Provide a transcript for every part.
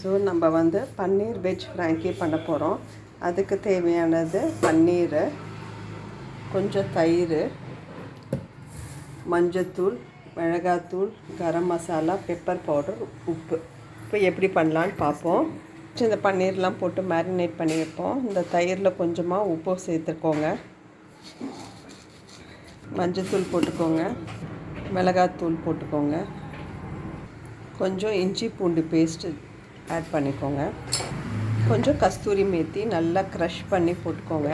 So நம்ம வந்து பன்னீர் veg Frankie பண்ண போகிறோம் அதுக்கு தேவையானது பன்னீர் கொஞ்சம் தயிர் மஞ்சத்தூள் மிளகாத்தூள் கரம் மசாலா பெப்பர் பவுடர் உப்பு. இப்போ எப்படி பண்ணலான்னு பார்ப்போம். இந்த பன்னீர்லாம் போட்டு மேரினேட் பண்ணி வைப்போம். இந்த தயிரில் கொஞ்சமாக உப்பு சேர்த்துக்கோங்க. மஞ்சத்தூள் போட்டுக்கோங்க. மிளகாத்தூள் போட்டுக்கோங்க. கொஞ்சம் இஞ்சி பூண்டு பேஸ்ட்டு ஆட் பண்ணிக்கோங்க. கொஞ்சம் கஸ்தூரி மேத்தி நல்லா க்ரஷ் பண்ணி போட்டுக்கோங்க.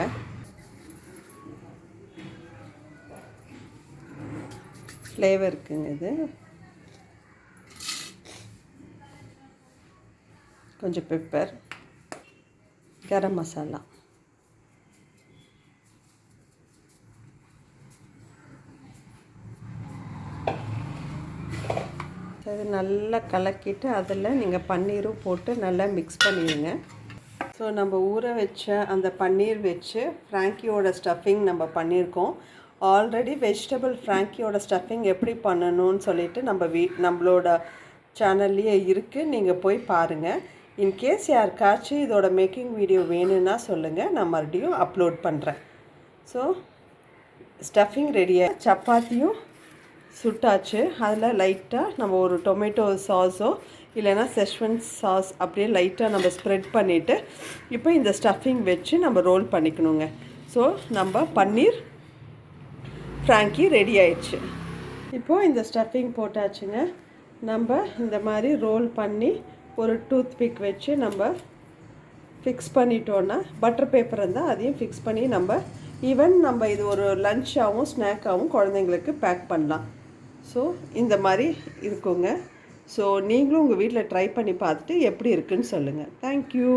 ஃப்ளேவருக்குங்க இது. கொஞ்சம் பெப்பர் கரம் மசாலா. இது நல்லா கலக்கிட்டு அதில் நீங்கள் பன்னீரும் போட்டு நல்லா மிக்ஸ் பண்ணிடுங்க. ஸோ நம்ம ஊற வச்ச அந்த பன்னீர் வச்சு ஃப்ராங்கியோட ஸ்டஃபிங் நம்ம பண்ணியிருக்கோம். ஆல்ரெடி வெஜிடபிள் ஃப்ராங்கியோட ஸ்டஃபிங் எப்படி பண்ணணும்னு சொல்லிட்டு நம்ம வீ நம்மளோட சேனல்லையே இருக்குது நீங்கள் போய் பாருங்கள் இன்கேஸ் யாருக்காச்சும் இதோட மேக்கிங் வீடியோ வேணும்னா சொல்லுங்கள் நான் மறுபடியும் அப்லோட் பண்ணுறேன் ஸோ ஸ்டஃபிங் ரெடியாக சப்பாத்தியும் சுட்டாச்சு. அதில் லைட்டாக நம்ம ஒரு டொமேட்டோ சாஸோ இல்லைன்னா செஷ்வன் சாஸ் அப்படியே லைட்டாக நம்ம ஸ்ப்ரெட் பண்ணிவிட்டு இப்போ இந்த ஸ்டஃபிங் வச்சு நம்ம ரோல் பண்ணிக்கணுங்க. ஸோ நம்ம பன்னீர் ஃப்ராங்கி ரெடி ஆயிடுச்சு. இப்போது இந்த ஸ்டஃபிங் போட்டாச்சுங்க. நம்ம இந்த மாதிரி ரோல் பண்ணி ஒரு டூத் பிக் வச்சு நம்ம ஃபிக்ஸ் பண்ணிட்டோன்னா பட்டர் பேப்பர் இருந்தால் அதையும் ஃபிக்ஸ் பண்ணி நம்ம ஈவன் நம்ம இது ஒரு லஞ்சாகவும் ஸ்நாக்காகவும் குழந்தைங்களுக்கு பேக் பண்ணலாம். ஸோ இந்த மாதிரி இருக்குங்க. ஸோ நீங்களும் உங்கள் வீட்டில் ட்ரை பண்ணி பார்த்துட்டு எப்படி இருக்குன்னு சொல்லுங்கள் தேங்க்யூ